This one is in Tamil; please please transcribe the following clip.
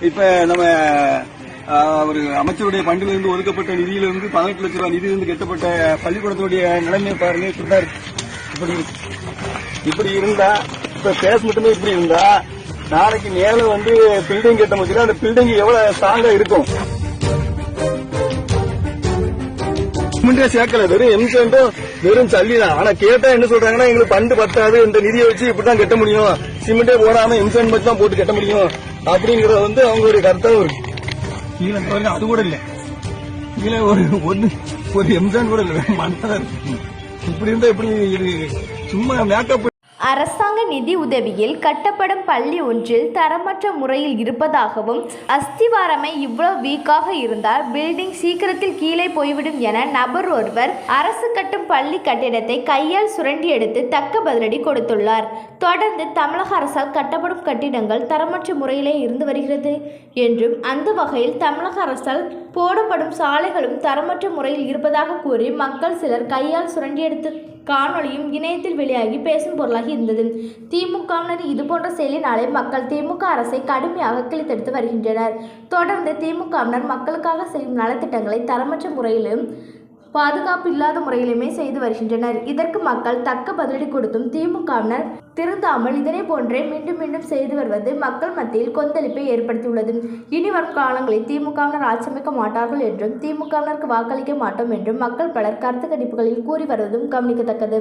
இப்ப நம்ம ஒரு அமைச்சருடைய பண்டிலிருந்து ஒதுக்கப்பட்ட நிதியிலிருந்து பதினெட்டு லட்சம் ரூபாய் நிதியிலிருந்து கட்டப்பட்ட பள்ளிக்கூடத்துடைய நிலைமை பாருங்க இப்படிதான் இருக்கு. இப்படி இப்படி இருந்தா இப்ப பேஸ் மட்டுமே இப்படி இருந்தா நாளைக்கு நேரில் வந்து பில்டிங் கட்ட முடியல அந்த பில்டிங் எவ்வளவு ஸ்ட்ராங்கா இருக்கும் சிமெண்டே சேர்க்கல. வெறும் எம்சென்ட்டும் வெறும் சல்லி தான் ஆனா கேட்டா என்ன சொல்றாங்கன்னா எங்களுக்கு பண்டு பத்தாது. இந்த நிதியை வச்சு இப்படிதான் கட்ட முடியும். சிமெண்டே போடாம எம்சென்ட் மட்டும் தான் போட்டு கட்ட முடியும். அப்படிங்கறது வந்து அவங்களுடைய கருத்தாவும் இருக்கு. கீழே அது கூட இல்ல. கீழே ஒரு ஒண்ணு ஒரு எம்சென்ட் கூட இல்ல. மண்ணா இருக்கு. இப்படி இருந்தா இப்படி இது? சும்மா மேக்கப் அரசாங்க நிதி உதவியில் கட்டப்படும் பள்ளி ஒன்றில் தரமற்ற முறையில் இருப்பதாகவும் அஸ்திவாரமே இவ்வளவு வீக்காக இருந்தால் பில்டிங் சீக்கிரத்தில் கீழே போய்விடும் என நபர் ஒருவர் அரசு கட்டும் பள்ளி கட்டிடத்தை கையால் சுரண்டி எடுத்து தக்க பதிலடி கொடுத்துள்ளார். தொடர்ந்து தமிழக அரசால் கட்டப்படும் கட்டிடங்கள் தரமற்ற முறையிலே இருந்து வருகிறது என்றும் அந்த வகையில் தமிழக அரசால் போடப்படும் சாலைகளும் தரமற்ற முறையில் இருப்பதாக கூறி மக்கள் சிலர் கையால் சுரண்டி எடுத்து காணொளியும் இணையத்தில் வெளியாகி பேசும் பொருளாகி இருந்தது. திமுகவினர் இதுபோன்ற செயலினாலே மக்கள் திமுக அரசை கடுமையாக கிழித்தெடுத்து வருகின்றனர். தொடர்ந்து திமுகவினர் மக்களுக்காக செய்யும் நலத்திட்டங்களை தரமற்ற முறையிலும் பாதுகாப்பு இல்லாத முறையிலுமே செய்து வருகின்றனர். இதற்கு மக்கள் தக்க பதிலடி கொடுத்தும் திமுகவினர் திருந்தாமல் இதனை போன்றே மீண்டும் மீண்டும் செய்து வருவது மக்கள் மத்தியில் கொந்தளிப்பை ஏற்படுத்தியுள்ளது. இனி வரும் காலங்களில் திமுகவினர் ஆட்சியமைக்க மாட்டார்கள் என்றும் திமுகவினருக்கு வாக்களிக்க மாட்டோம் என்றும் மக்கள் பலர் கருத்து கணிப்புகளில் கூறி வருவதும் கவனிக்கத்தக்கது.